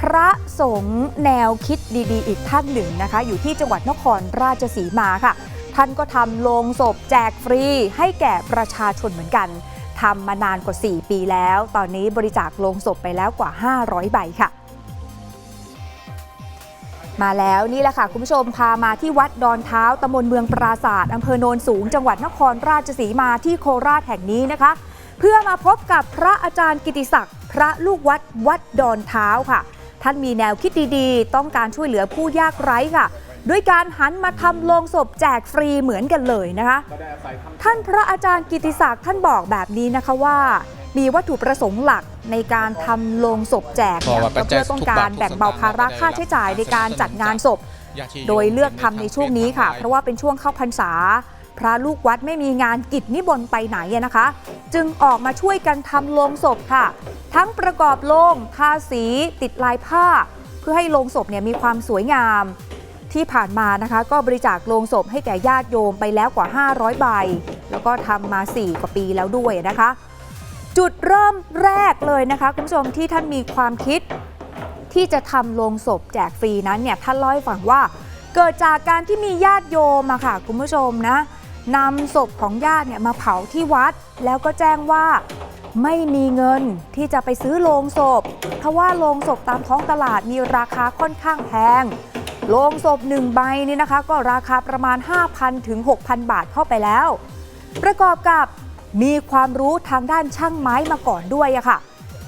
พระสงฆ์แนวคิดดีๆ อีกท่านหนึ่งนะคะ อยู่ที่จังหวัดนครราชสีมาค่ะ ท่านก็ทำโลงศพแจกฟรีให้แก่ประชาชนเหมือนกันทำมานานกว่า 4 ปีแล้ว ตอนนี้บริจาคโลงศพไปแล้วกว่า 500 ใบค่ะ มาแล้วนี่แหละค่ะคุณผู้ชมพามาที่วัดดอนเท้าตำบลเมืองปราศาสตร์อำเภอโนนสูง จังหวัดนครราชสีมาที่โคราชแห่งนี้นะคะ เพื่อมาพบกับพระอาจารย์กิติศักดิ์พระลูกวัดวัดดอนเท้าค่ะ ท่านมีแนวคิดดีๆ ต้องการช่วยเหลือผู้ยากไร้ค่ะ ด้วยการหันมาทำโลงศพแจกฟรีเหมือนกันเลยนะคะ ท่านพระอาจารย์กิติศักดิ์ท่านบอกแบบนี้นะคะว่า มีวัตถุประสงค์หลักในการทำโลงศพแจกเนี่ยก็เพื่อต้องการแบ่งเบาภาระค่าใช้จ่ายในการจัดงานศพ โดยเลือกทำในช่วงนี้ค่ะ เพราะว่าเป็นช่วงเข้าพรรษา พระลูกวัดไม่มีงานกิจนิมนต์ไปไหนนะคะ จึงออกมาช่วยกันทำโลงศพค่ะ ทั้งประกอบโลงทาสี ติดลายผ้า เพื่อให้โลงศพเนี่ยมีความสวยงาม ที่ผ่านมานะคะ ก็บริจาคโลงศพให้แก่ญาติโยมไปแล้วกว่า 500 ใบ แล้วก็ทำมา 4 กว่าปีแล้วด้วยนะคะ จุดเริ่มแรกเลยนะคะคุณผู้ชมที่ท่านมีความคิด ที่จะทำโลงศพแจกฟรีนั้นเนี่ยท่านเล่าให้ฟังว่าเกิดจากการที่มีญาติโยมอะค่ะ คุณผู้ชมนะ นำศพของญาติเนี่ยมาเผาที่วัด แล้วก็แจ้งว่าไม่มีเงินที่จะไปซื้อโลงศพ เพราะว่าโลงศพตามท้องตลาดมีราคาค่อนข้างแพงโลงศพหนึ่งใบนี่นะคะ ก็ราคาประมาณ 5,000 ถึง 6,000 บาทเข้าไปแล้ว ประกอบกับมีความรู้ทางด้านช่างไม้มาก่อนด้วยอะค่ะ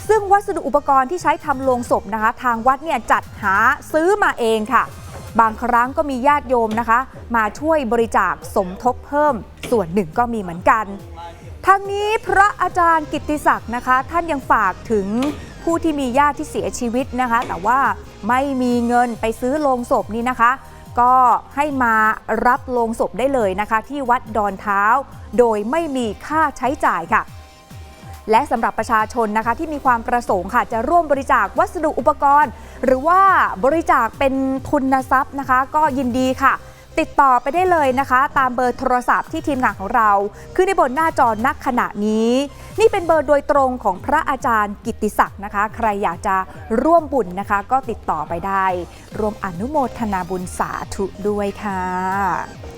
ซึ่งวัสดุอุปกรณ์ที่ใช้ทำโลงศพนะคะ ทางวัดเนี่ยจัดหาซื้อมาเองค่ะ บางครั้งก็มีญาติโยมนะคะ มาช่วยบริจาคสมทบเพิ่มส่วนหนึ่งก็มีเหมือนกัน ทั้งนี้พระอาจารย์กิติศักดิ์นะคะ ท่านยังฝากถึงผู้ที่มีญาติที่เสียชีวิตนะคะ แต่ว่าไม่มีเงินไปซื้อโลงศพนี่นะคะ ก็ให้มารับโลงศพได้เลยนะคะ ที่วัดดอนเท้า โดยไม่มีค่าใช้จ่ายค่ะและสำหรับประชาชนนะคะที่มีความประสงค์ค่ะจะร่วมบริจาควัสดุอุปกรณ์ หรือว่าบริจาคเป็นทุนทรัพย์นะคะ ก็ยินดีค่ะ ติดต่อไปได้เลยนะคะ ตามเบอร์โทรศัพท์ที่ทีมงานของเราคือในบนหน้าจอนักขณะนี้ นี่เป็นเบอร์โดยตรงของพระอาจารย์กิติศักดิ์นะคะ ใครอยากจะร่วมบุญนะคะ ก็ติดต่อไปได้ รวมอนุโมทนาบุญสาธุด้วยค่ะ